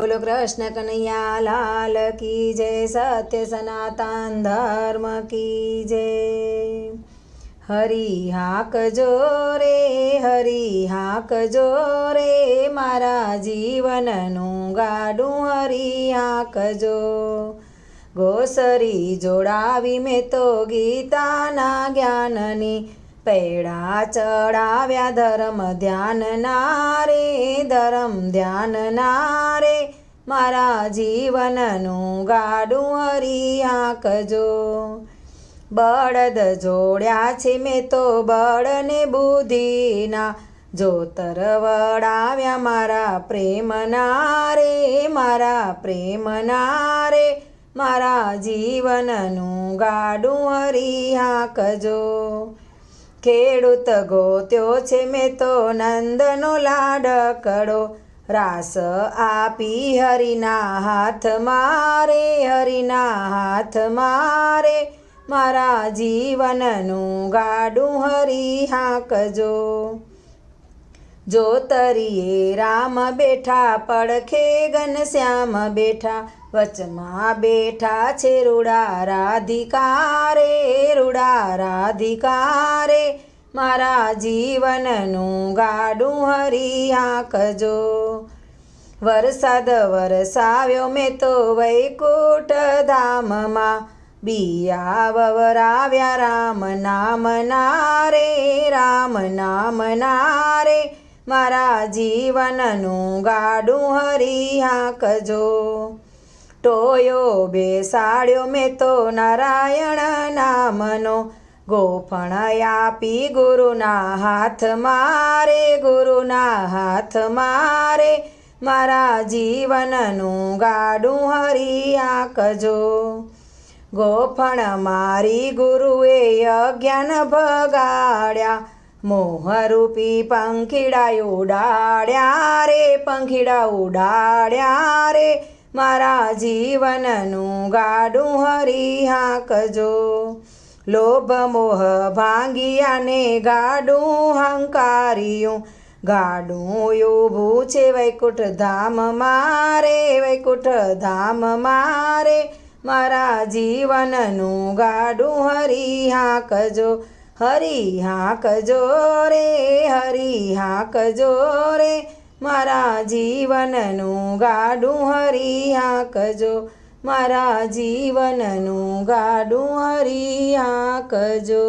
બોલો કૃષ્ણ કનૈયા, લાલ કી જય, સત્ય સનાતન ધર્મ કી જય. હરી હાકજો રે, હરી હાકજો રે, મારા જીવનનું ગાડું હરી હાકજો ગોસરી જોડાવી મેં તો ગીતાના જ્ઞાનની પૈડા ચડાવ્યા ધર્મ ધ્યાન નારે ધર્મ ધ્યાન નારે મારા જીવનનું ગાડું હરી આંકજો બળદ જોડ્યા છે મેં તો બળને બુદ્ધિના. જોતર વડાવ્યા મારા પ્રેમના રે, મારા પ્રેમના રે, મારા જીવનનું ગાડું હરી હાંકજો ખેડૂત ગોત્યો છે મેં તો નંદનો લાડકડો. રાસ આપી હરિના હાથ મારે, હરિના હાથ મારે. મારા જીવનનું ગાડું હરી હાંકજો. જોતરીએ રામ બેઠા, પડખે ઘનશ્યામ બેઠા, વચમાં બેઠા છે રૂડા રાધિકારે રૂડા રાધિકારે. મારા જીવનનું ગાડું હરી આંકજો વરસાદ વરસાવ્યો મેં તો વૈકુંઠ ધામમાં. બિયા વવરાવ્યા રામ નામ નારે રામ નામ નારે મારા જીવનનું ગાડું હરી આંકજો ટોયો બેસાડ્યો મેં તો નારાયણ નામનો. ગોફણ ગુરુના હાથ મારે, ગુરુના હાથ મારે, મારા જીવનનું ગાડું હરી આંકજો. ગોફણ મારી ગુરુએ અજ્ઞાન ભગાડ્યા, મોહરૂપી પંખીડા ઉડાડ્યા રે, પંખીડા ઉડાડ્યા રે, મારા જીવનનું ગાડું હરી હાંકજો લોભ મોહ ભાંગિયાને ગાડું હંકાર્યું. ગાડું ઊભું છે વૈકુંઠ ધામ મારે વૈકુંઠ ધામ મારે. મારા જીવનનું ગાડું હરી હાંકજો હરી હાંકજો રે, હરી હાંકજો રે. મારા જીવનનું ગાડું હરી હાંકજો મારા જીવનનું ગાડું હરિયા હાંકજો